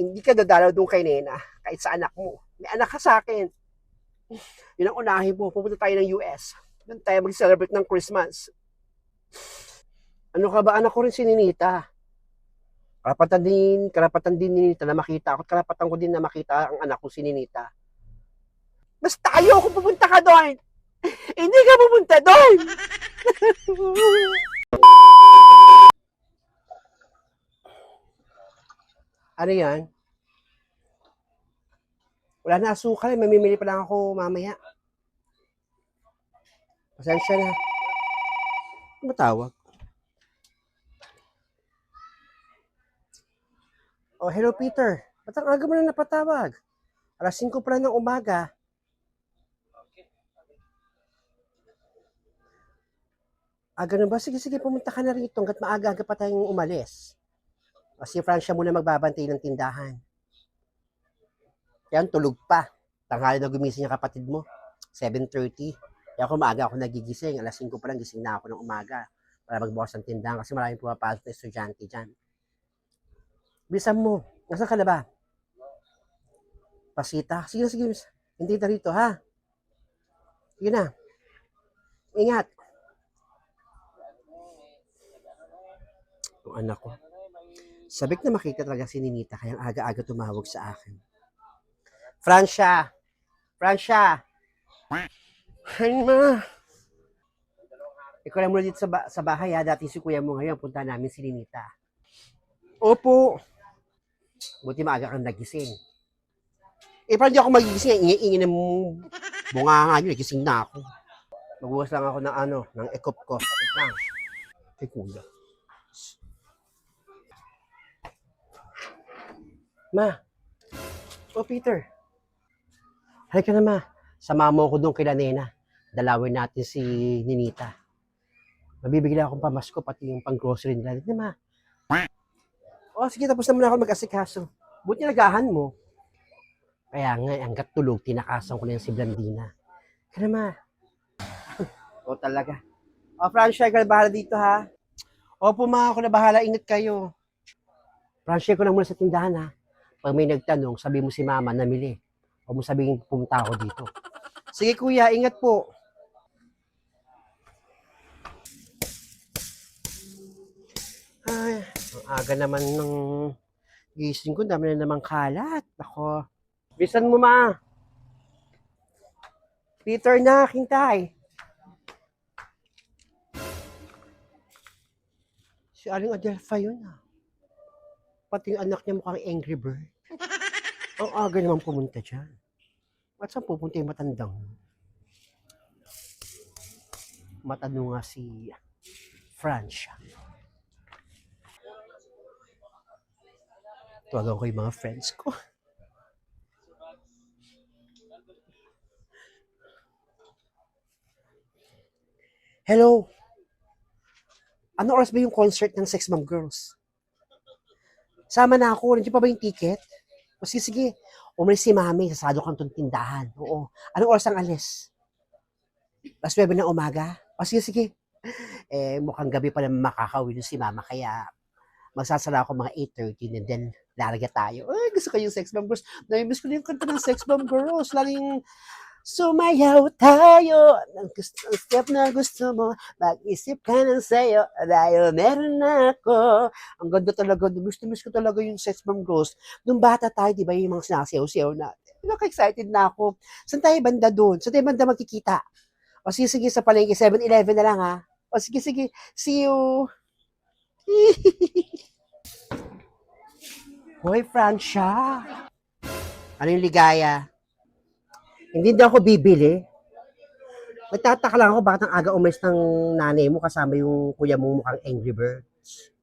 hindi ka dadalaw doon kay Nena, kahit sa anak mo. May anak ka sa akin. Yun ang unahin mo. Pupunta tayo ng US. Doon tayo mag-celebrate ng Christmas. Ano ka ba? Anak ko rin si Ninita. Karapatan din, karapatan din ni Ninita na makita ako. at Karapatan ko din na makita ang anak ko si Ninita. Basta ayoko pupunta ka doon. Hindi ka pupunta doon. ano yan? Wala na asukal. eh. Mamimili pa lang ako mamaya. Pasensya na. Ano tawag? Oh, hello Peter. Ba't ang aga mo na napatawag? Alas 5 pa lang ng umaga. Ah, ganun ba? Sige, sige, pumunta ka na rito hanggat maaga-aga pa tayong umalis. O, si Francia muna magbabantay ng tindahan. Yan, tulog pa. Tanghali na gumising yung kapatid mo. 7.30. Kaya ako maaga ako nagigising. Alas 5 pa lang gising na ako ng umaga para magbukas ng tindahan kasi maraming pumapasok na estudyante dyan. Bilisan mo. Nasaan ka na ba? Pasita. Sige sige. Hindi na rito, ha? Sige na. Ingat. Yung anak ko. Sabik na makita talaga si Ninita kaya ang aga-aga tumawag sa akin. Francia! Francia! Ay, ma! Ikaw lang muna dito sa, ba- sa bahay ha. Dati si kuya mo ngayon. Punta namin si Ninita. Opo. Buti maaga kang nagising. Eh, parang di ako magigising. Ingi-ingi ng bunga nga nyo. Gising na ako. Magbukas lang ako ng ano, ng ekop ko. Wait lang. Kay kuya. Ma. Oh, Peter. Halika na, ma. Sama mo ko doon kila Nena. Dalawin natin si Ninita. Mabibigyan akong pamasko, pati yung pang-grocery nila. Hindi, ma. Oh, sige, tapos na muna ako mag-asikaso. Buti nagahan mo. Kaya nga, hanggat tulog, tinakasan ko na yung si Blandina. Kaya na, ma. o talaga. O, Francia, ikaw na bahala dito, ha? Opo, ma, ako na bahala. Ingat kayo. Francia, ko na muna sa tindahan, ha? Pag may nagtanong, sabi mo si mama, namili. Huwag mo sabihin, pumunta ako dito. Sige, kuya, ingat po. Ay, ang aga naman ng gising ko. Dami na naman kalat. Ako. Bisan mo, ma. Peter na, kintay. Si Aling Adelpha yun, ah. Pati yung anak niya mukhang angry bird. Ang aga naman pumunta dyan. At saan pupunta yung matandang? Matando nga si Francia. Tawagan ko yung mga friends ko. Hello? Ano oras ba yung concert ng Sex Mom Girls? Sama na ako. Nandiyan pa ba yung ticket? O sige, sige. Umalis si mami. Sasado kang itong tindahan. Oo. Anong oras ang alis? Last 9 ng umaga? O sige, sige. Eh, mukhang gabi pa naman makakawin si mama. Kaya magsasara ako mga 8.30 and then larga tayo. Ay, gusto ko yung Sex Bomb Girls. Nami-miss ko na yung kanta ng Sex Bomb Girls. Laging sumayaw tayo. Gusto, ang step na gusto mo, mag-isip ka ng sayo dahil meron na ako. Ang ganda talaga. Gusto miss ko talaga yung Sex Bomb Girls. Nung bata tayo, di ba yung mga sinasayaw-sayaw natin. Naka-excited na ako. Saan tayo banda doon? Saan tayo banda magkikita? O sige, sige, sa palengke. 7-Eleven na lang ha. O sige, sige. See you. Hoy, Francia. Ano yung ligaya? Hindi daw ako bibili. Nagtataka lang ako bakit ang aga umalis ng nanay mo kasama yung kuya mo mukhang Angry Birds.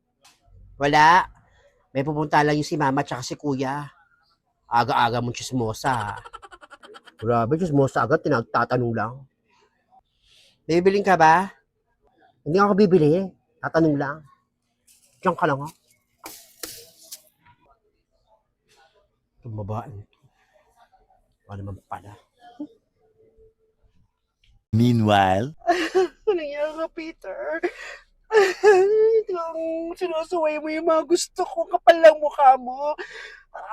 Wala. May pupunta lang yung si mama tsaka si kuya. Aga-aga mong chismosa. Grabe, chismosa agad. Tinagtatanong lang. Bibiling ka ba? Hindi ako bibili. Tatanong lang. Diyan ka lang ha. Itong babae. Ano naman pala. Meanwhile, Ano nangyari ka, Peter? Itong sinusuway mo yung mga gusto ko, kapal lang mukha mo.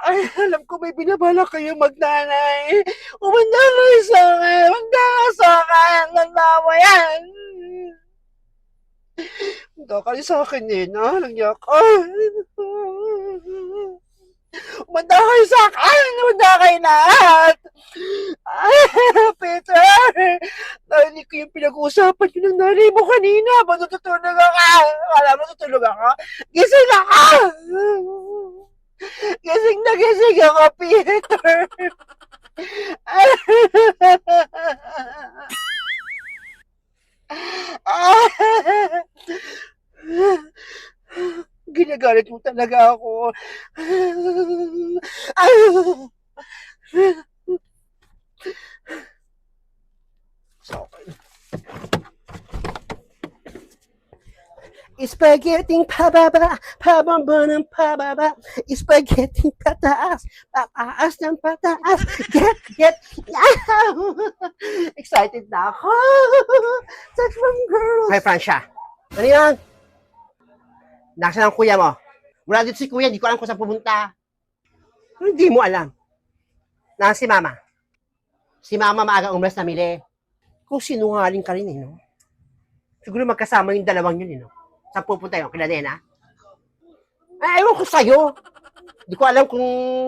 Ay, alam ko may binabala kayo magnanay. Umanda kayo sa akin. Umanda sa akin. Tanda mo yan. Umanda kayo sa akin eh, na? Nagyak. Ay. Umanda kayo sa akin. Umanda kayo lahat. Ay, Peter. Narinig ko yung pinag-uusapan ko ng nanay mo kanina. Ba natutulog ako? Wala mo natutulog ako? Gising ako! Gising na gising ako, Peter. Ginagalit mo talaga ako. So, Spaghetti pababa, pababa ng pababa. Spaghetti pataas, pataas ng pataas. Get, get, Excited na ako. Such fun girls. Hi, Francia. Ano yan? Nasaan ang kuya mo? Wala dito si kuya, di ko alam kung saan pumunta. Ano Hindi mo alam. Nasaan si mama? Si mama maagang umalis na mili. Kung sinungaling ka rin, eh, no? Siguro magkasama yung dalawang yun, eh, no? Saan pupunta yun? Kila Nena? Ay, ewan ko sa'yo. Di ko alam kung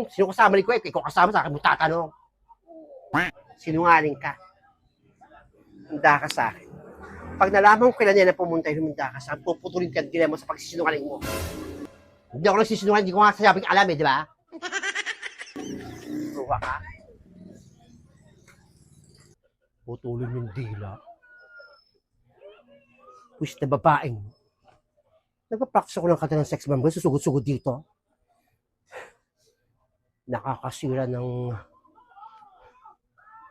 sino kasama ni Kuya. Ikaw kasama sa akin mo tatanong. Sinungaling ka. Handa ka sa akin. Pag nalaman ko kila Nena pumunta yun, handa ka sa akin. Puputulin ka din mo sa pagsisinungaling mo. Hindi ako nagsisinungaling. Hindi ko nga sabing alam eh, di ba? Ruha ka. Putulin yung dila. Wish na babaeng. Nagpa-practice ako ng kanta ng sex bomb ko, susugod-sugod dito. Nakakasira ng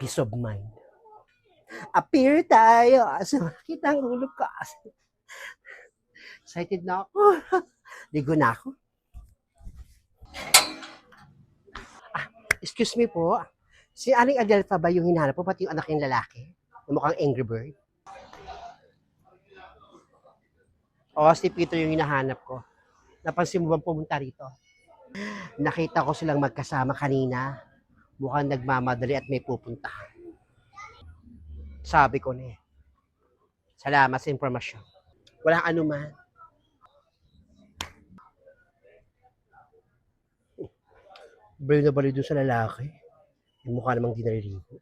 peace of mind. Appear tayo. So, kita ang ulo ko. Excited na ako. Ligo na ako. Ah, excuse me po. Si Aling Adelfa ba yung hinahanap po, pati yung anak yung lalaki? Yung mukhang Angry Bird? Oo, si Peter yung hinahanap ko. Napansin mo bang pumunta rito? Nakita ko silang magkasama kanina. Mukhang nagmamadali at may pupuntahan. Sabi ko na eh. Salamat sa impormasyon. Walang anuman. Bali na bali doon sa lalaki. Yung mukha namang di naliligo.